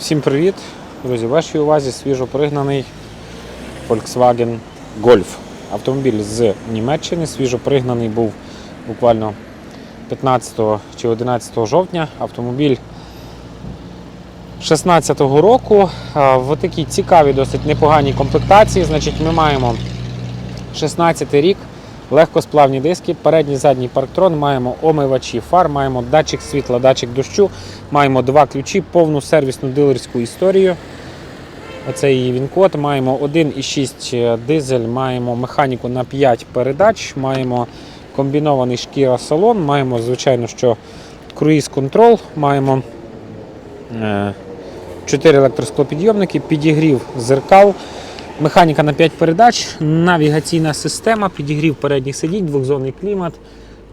Всім привіт! Друзі, в вашій увазі свіжо пригнаний Volkswagen Golf. Автомобіль з Німеччини. Свіжо пригнаний був буквально 15 чи 11 жовтня. Автомобіль 16-го року в такій цікавій, досить непоганій комплектації. Значить, ми маємо 16 рік, легкосплавні диски, передній задній парктрон, маємо омивачі фар, маємо датчик світла, датчик дощу, маємо два ключі, повну сервісну дилерську історію. Оце її він-код. Маємо 1,6 дизель, маємо механіку на 5 передач, маємо комбінований шкіра салон, маємо, звичайно, що круїз контрол, маємо 4 електросклопідйомники, підігрів зеркал, механіка на 5 передач, навігаційна система, підігрів передніх сидінь, двохзонний клімат.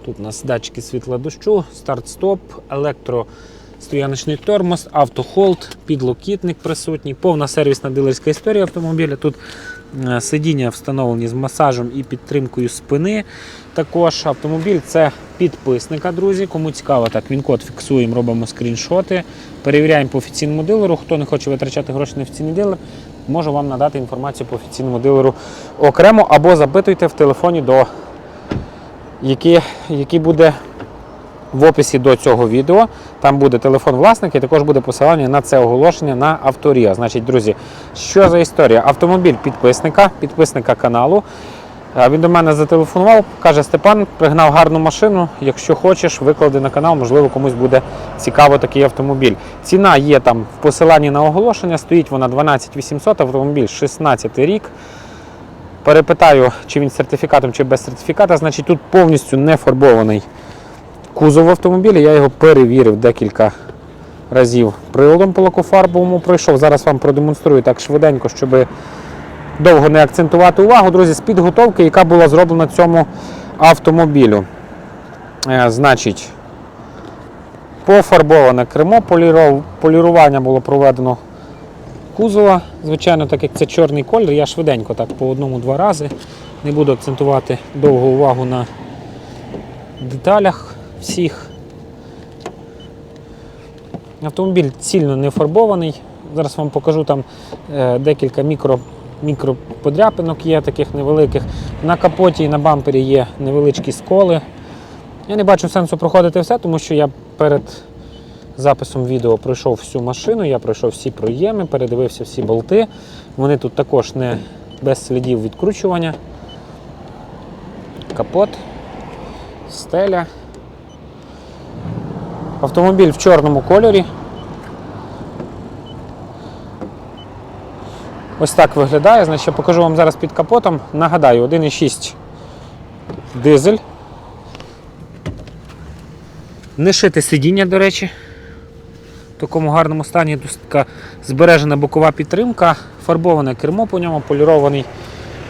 Тут у нас датчики світла дощу, старт-стоп, електростояночний тормоз, автохолд, підлокітник присутній, повна сервісна дилерська історія автомобіля. Тут сидіння встановлені з масажем і підтримкою спини. Також автомобіль це підписника, друзі. Кому цікаво, так він код фіксуємо, робимо скріншоти, перевіряємо по офіційному дилеру. Хто не хоче витрачати гроші на офіційний дилер, можу вам надати інформацію по офіційному дилеру окремо або запитуйте в телефоні до який, який буде в описі до цього відео. Там буде телефон власника і також буде посилання на це оголошення на авторія. Значить, друзі, що за історія? Автомобіль підписника, підписника каналу. Він до мене зателефонував, каже: Степан, пригнав гарну машину. Якщо хочеш, виклади на канал, можливо, комусь буде цікаво такий автомобіль. Ціна є там в посиланні на оголошення, стоїть вона 12 800, автомобіль 16 рік. Перепитаю, чи він з сертифікатом, чи без сертифіката. Значить, тут повністю не фарбований кузов автомобіля. Я його перевірив декілька разів приладом по лакофарбовому пройшов. Зараз вам продемонструю так швиденько, щоб довго не акцентувати увагу, друзі, з підготовки, яка була зроблена цьому автомобілю. Е, значить, пофарбоване кермо, полірування було проведено кузова. Звичайно, так як це чорний колір, я швиденько так по одному-два рази. Не буду акцентувати довгу увагу на деталях всіх. Автомобіль цільно не фарбований. Зараз вам покажу там е, декілька мікро, мікроподряпинок є таких невеликих. На капоті і на бампері є невеличкі сколи. Я не бачу сенсу проходити все, тому що я перед записом відео пройшов всю машину, я пройшов всі проєми, передивився всі болти. Вони тут також не без слідів відкручування. Капот, стеля. Автомобіль в чорному кольорі. Ось так виглядає. Значить, я покажу вам зараз під капотом. Нагадаю, 1,6 дизель. Не шите сидіння, до речі. В такому гарному стані тут така збережена бокова підтримка, фарбоване кермо по ньому, полірований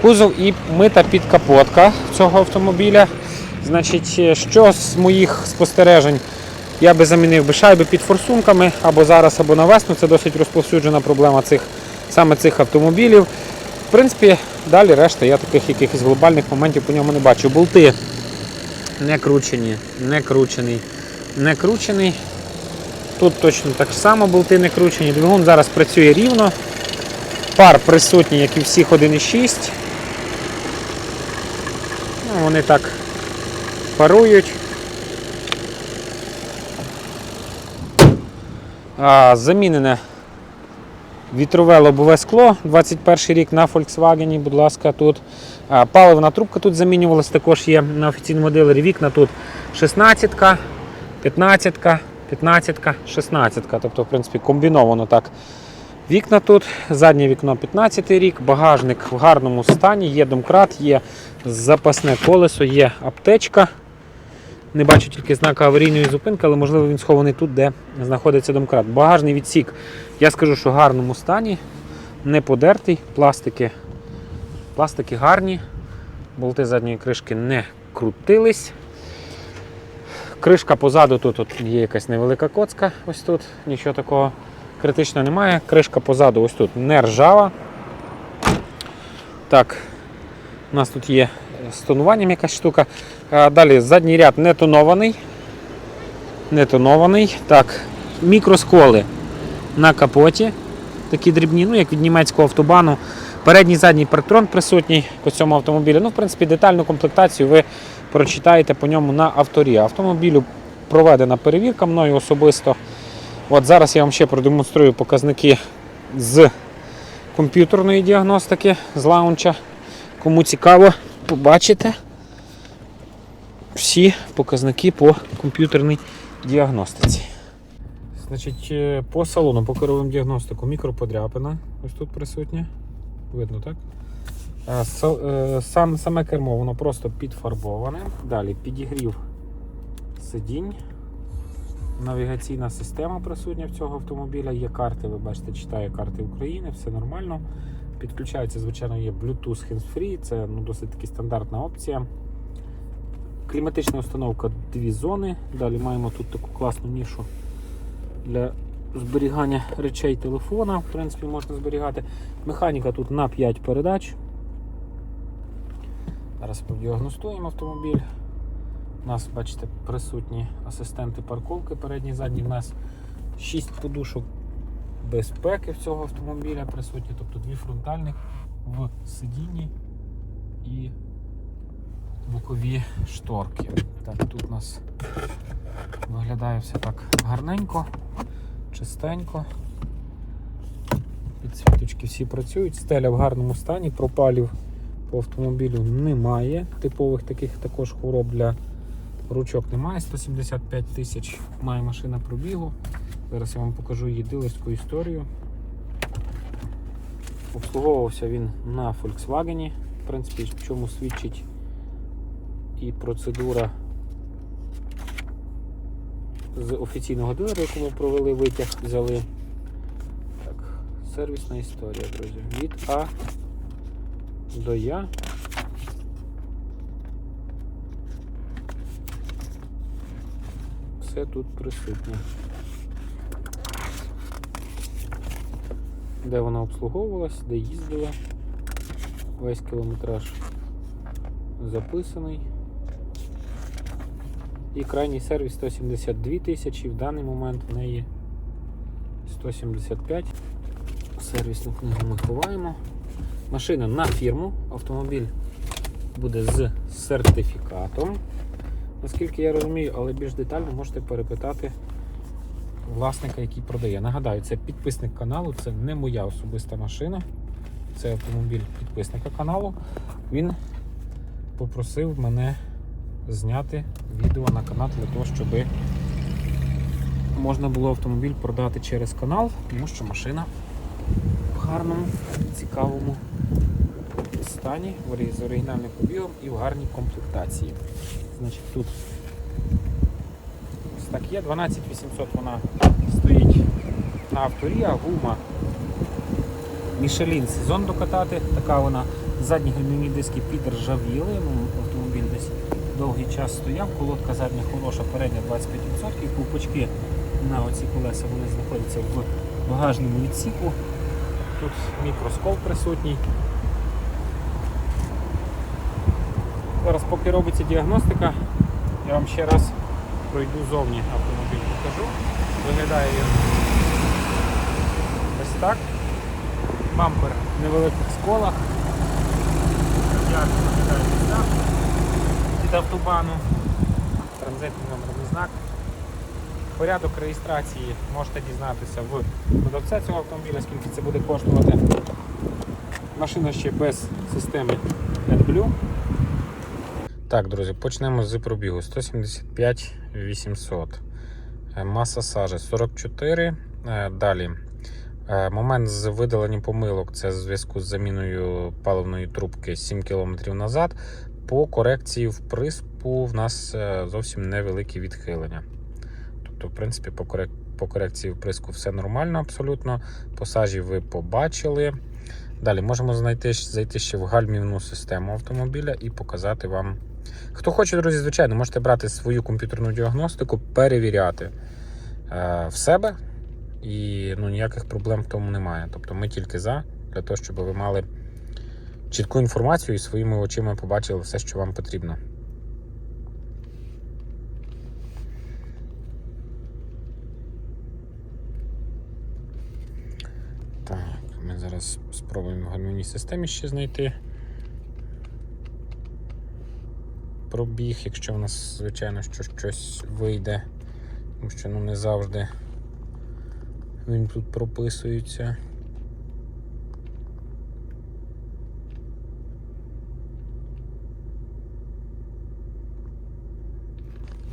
кузов і мита підкапотка цього автомобіля. Значить, що з моїх спостережень я би замінив би шайби під форсунками або зараз, або на весну. Це досить розповсюджена проблема цих, саме цих автомобілів. В принципі, далі решта я таких якихось глобальних моментів по ньому не бачу. Болти не кручені, не кручений, не кручений. Тут точно так само болти не кручені. Двигун зараз працює рівно. Пар присутній, як і всіх 1,6. Ну, вони так парують. Замінене вітрове лобове скло 21 рік на Volkswagen, будь ласка, тут. Паливна трубка тут замінювалась, також є на офіційному дилері. Вікна тут 16, 15-ка, 15-ка, 16-ка. Тобто, в принципі, комбіновано так. Вікна тут, заднє вікно 15 рік, багажник в гарному стані, є домкрат, є запасне колесо, є аптечка. Не бачу тільки знака аварійної зупинки, але можливо він схований тут, де знаходиться домкрат. Багажний відсік, я скажу, що в гарному стані, не подертий, пластики, пластики гарні, болти задньої кришки не крутились. Кришка позаду тут от є якась невелика коцка, ось тут, нічого такого критичного немає. Кришка позаду ось тут не ржава. Так, у нас тут є з тонуванням якась штука. Далі задній ряд не тонований. Не тонований. Так, мікросколи. на капоті. Такі дрібні, ну як від німецького автобану. Передній задній парктрон присутній по цьому автомобілі. Ну, в принципі, детальну комплектацію ви прочитаєте по ньому на авторі. Автомобілю проведена перевірка мною особисто. От зараз я вам ще продемонструю показники з комп'ютерної діагностики, з лаунча. Кому цікаво, побачите всі показники по комп'ютерній діагностиці. Значить, е, по салону, по керовим діагностику, мікроподряпина. Ось тут присутня. Видно, так? Е, е, Сам, саме кермо, воно просто підфарбоване. Далі підігрів сидінь. Навігаційна система присутня в цього автомобіля. Є карти, ви бачите, читає карти України, все нормально. Підключається, звичайно, є Bluetooth hands-free, це ну, досить таки стандартна опція. Кліматична установка дві зони. Далі маємо тут таку класну нішу для зберігання речей телефона. В принципі, можна зберігати. Механіка тут на 5 передач. Зараз продіагностуємо автомобіль. У нас, бачите, присутні асистенти парковки передні, задні. У нас 6 подушок безпеки в цього автомобіля присутні, тобто дві фронтальних в сидінні і бокові шторки. Так, тут у нас виглядає все так гарненько, чистенько. Підсвіточки всі працюють, стеля в гарному стані, пропалів по автомобілю немає. Типових таких також хвороб для ручок немає. 175 тисяч має машина пробігу. Зараз я вам покажу її дилерську історію. Обслуговувався він на Volkswagen, в принципі, в чому свідчить і процедура з офіційного дилера, якому провели витяг, взяли. Так, сервісна історія, друзі. Від А до Я. Все тут присутнє. Де вона обслуговувалась, де їздила. Весь кілометраж записаний. І крайній сервіс 172 тисячі, в даний момент в неї 175. Сервісну книгу ми ховаємо. Машина на фірму, автомобіль буде з сертифікатом. Наскільки я розумію, але більш детально можете перепитати власника, який продає. Нагадаю, це підписник каналу, це не моя особиста машина. Це автомобіль підписника каналу. Він попросив мене зняти відео на канал для того, щоб можна було автомобіль продати через канал, тому що машина в гарному, цікавому стані, з оригінальним пробігом і в гарній комплектації. Значить, тут так є, 12800 вона стоїть на авторі, а гума Мішелін сезон докатати, така вона задні гальмівні диски підржавіли, ну, автомобіль десь довгий час стояв, колодка задня хороша, передня 25%, ковпачки на оці колеса вони знаходяться в багажному відсіку. Тут мікроскоп присутній. Зараз поки робиться діагностика, я вам ще раз пройду зовні автомобіль покажу. Виглядає він ось так. Бампер в невеликих сколах. Від автобану. Транзитний номерний знак. Порядок реєстрації можете дізнатися в продавця цього автомобіля, скільки це буде коштувати. Машина ще без системи AdBlue. Так, друзі, почнемо з пробігу 175 800. Е, Маса сажі 44. Е, Далі. Е, Момент з видаленням помилок це в зв'язку з заміною паливної трубки 7 км назад. По корекції вприску в нас зовсім невеликі відхилення. Тобто, в принципі, по, корек... по корекції вприску все нормально абсолютно. По сажі ви побачили. Далі можемо знайти, зайти ще в гальмівну систему автомобіля і показати вам. Хто хоче, друзі, звичайно, можете брати свою комп'ютерну діагностику, перевіряти е, в себе. І ну, ніяких проблем в тому немає. Тобто ми тільки за, для того, щоб ви мали чітку інформацію і своїми очима побачили все, що вам потрібно. Так, ми зараз спробуємо в гальмівній системі ще знайти пробіг, якщо в нас, звичайно, що щось вийде, тому що ну, не завжди він тут прописується.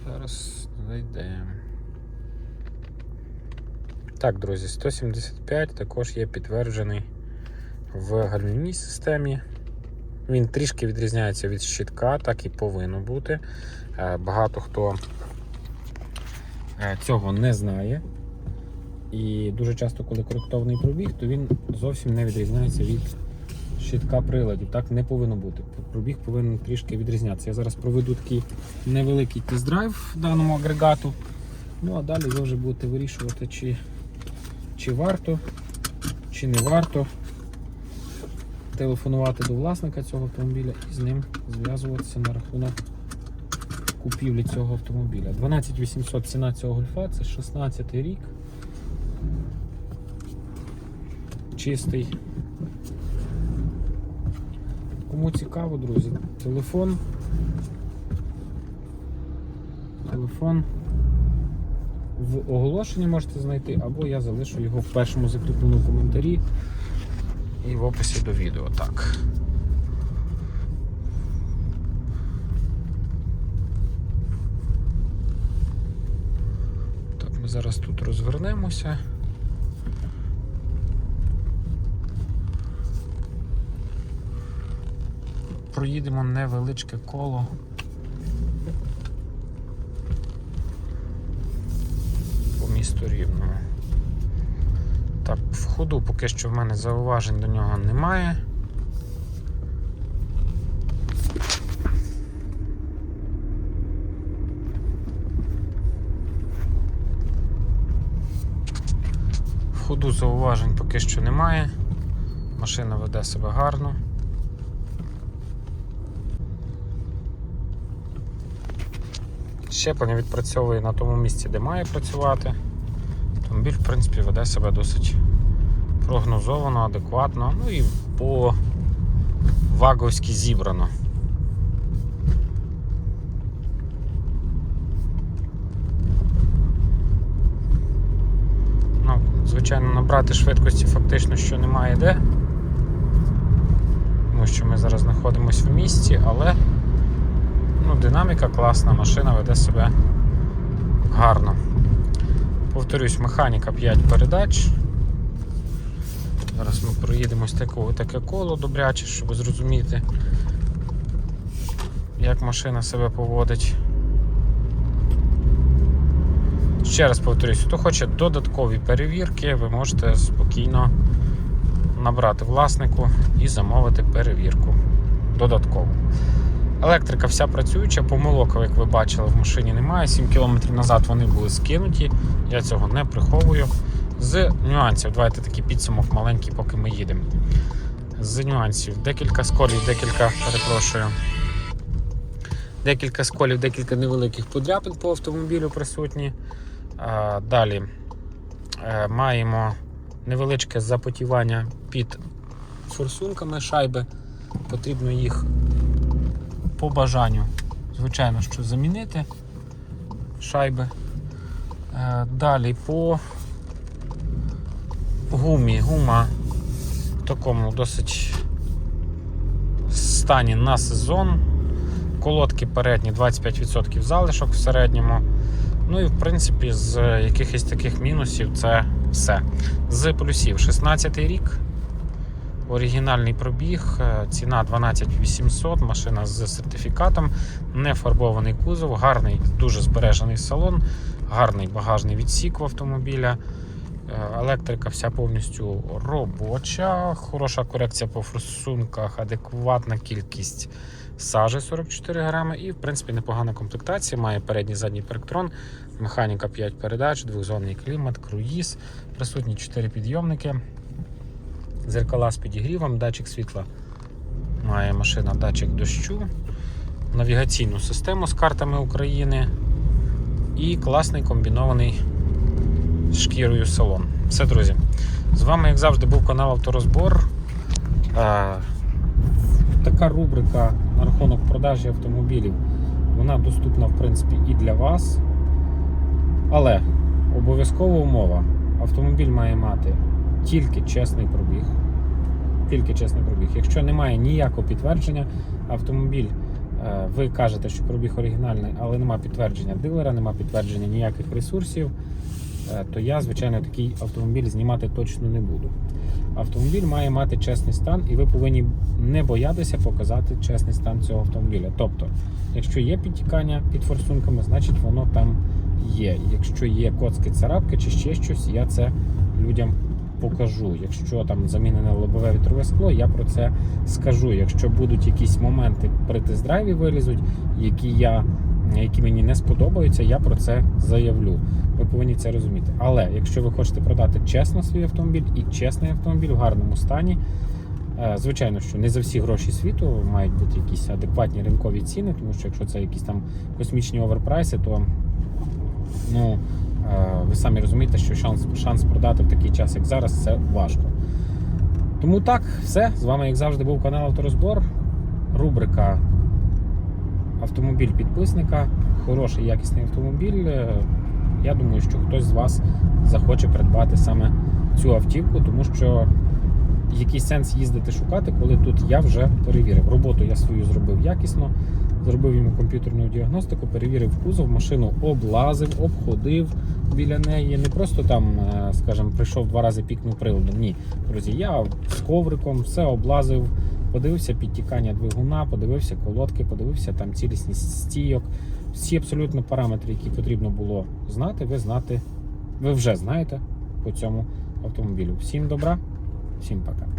Зараз зайдемо. Так, друзі, 175 також є підтверджений в гальмівній системі. Він трішки відрізняється від щитка, так і повинно бути. Е, Багато хто е, цього не знає. І дуже часто, коли коректований пробіг, то він зовсім не відрізняється від щитка приладів. Так не повинно бути. Пробіг повинен трішки відрізнятися. Я зараз проведу такий невеликий тест-драйв даному агрегату. Ну а далі ви вже будете вирішувати, чи, чи варто, чи не варто телефонувати до власника цього автомобіля і з ним зв'язуватися на рахунок купівлі цього автомобіля. 12800 ціна цього гольфа, це 16 рік. Чистий. Кому цікаво, друзі, телефон. Телефон в оголошенні можете знайти, або я залишу його в першому закріпленому коментарі і в описі до відео. Так. Так, ми зараз тут розвернемося. Проїдемо невеличке коло. По місту Рівному. Так, в ходу поки що в мене зауважень до нього немає. В ходу зауважень поки що немає. Машина веде себе гарно. Щеплення відпрацьовує на тому місці, де має працювати. Автомобіль, в принципі, веде себе досить прогнозовано, адекватно, ну і по ваговськи зібрано. Ну, звичайно, набрати швидкості фактично що немає де, тому що ми зараз знаходимося в місті, але ну, динаміка класна, машина веде себе гарно. Повторюсь, механіка 5 передач. Зараз ми проїдемось таке, таке коло добряче, щоб зрозуміти, як машина себе поводить. Ще раз повторюсь, хто хоче додаткові перевірки, ви можете спокійно набрати власнику і замовити перевірку додатково. Електрика вся працююча, помилок, як ви бачили, в машині немає. 7 км назад вони були скинуті, я цього не приховую. З нюансів, давайте такий підсумок маленький, поки ми їдемо. З нюансів, декілька сколів, декілька, перепрошую. Декілька сколів, декілька невеликих подряпин по автомобілю присутні. Далі е, маємо невеличке запотівання під форсунками шайби. Потрібно їх по бажанню, звичайно, що замінити шайби. Е, Далі по гумі. Гума в такому досить стані на сезон. Колодки передні 25% залишок в середньому. Ну і в принципі з якихось таких мінусів це все. З плюсів 16 рік. Оригінальний пробіг, е, ціна 12800, машина з сертифікатом, не фарбований кузов, гарний, дуже збережений салон, гарний багажний відсік в автомобіля. Е, Електрика вся повністю робоча, хороша корекція по форсунках, адекватна кількість сажі 44 грами і, в принципі, непогана комплектація. Має передній задній перектрон, механіка 5 передач, двохзонний клімат, круїз, присутні 4 підйомники, зеркала з підігрівом, датчик світла. Має машина датчик дощу, навігаційну систему з картами України і класний комбінований шкірою салон. Все, друзі. З вами, як завжди, був канал Авторозбор. Така рубрика на рахунок продажі автомобілів. Вона доступна, в принципі, і для вас. Але обов'язкова умова: автомобіль має мати тільки чесний пробіг. Тільки чесний пробіг. Якщо немає ніякого підтвердження, автомобіль, е, ви кажете, що пробіг оригінальний, але немає підтвердження дилера, немає підтвердження ніяких ресурсів, е, то я, звичайно, такий автомобіль знімати точно не буду. Автомобіль має мати чесний стан, і ви повинні не боятися показати чесний стан цього автомобіля. Тобто, якщо є підтікання під форсунками, значить воно там є. Якщо є коцки, царапки чи ще щось, я це людям покажу. Якщо там замінене лобове вітрове скло, я про це скажу. Якщо будуть якісь моменти при тест-драйві вилізуть, які я. Які мені не сподобаються, я про це заявлю. Ви повинні це розуміти. Але якщо ви хочете продати чесно свій автомобіль і чесний автомобіль в гарному стані, е, звичайно, що не за всі гроші світу мають бути якісь адекватні ринкові ціни, тому що якщо це якісь там космічні оверпрайси, то ну, ви самі розумієте, що шанс, шанс продати в такий час, як зараз, це важко. Тому так, все. З вами, як завжди, був канал Авторозбор. Рубрика Автомобіль підписника. Хороший якісний автомобіль. Е, Я думаю, що хтось з вас захоче придбати саме цю автівку, тому що який сенс їздити шукати, коли тут я вже перевірив. Роботу я свою зробив якісно, зробив йому комп'ютерну діагностику, перевірив кузов, машину облазив, обходив біля неї. Не просто там, е, скажімо, прийшов два рази пікнув приладом. Ні, друзі, я з ковриком все облазив, подивився підтікання двигуна, подивився колодки, подивився там цілісність стійок. Всі абсолютно параметри, які потрібно було знати, ви знати, ви вже знаєте по цьому автомобілю. Всім добра, всім пока.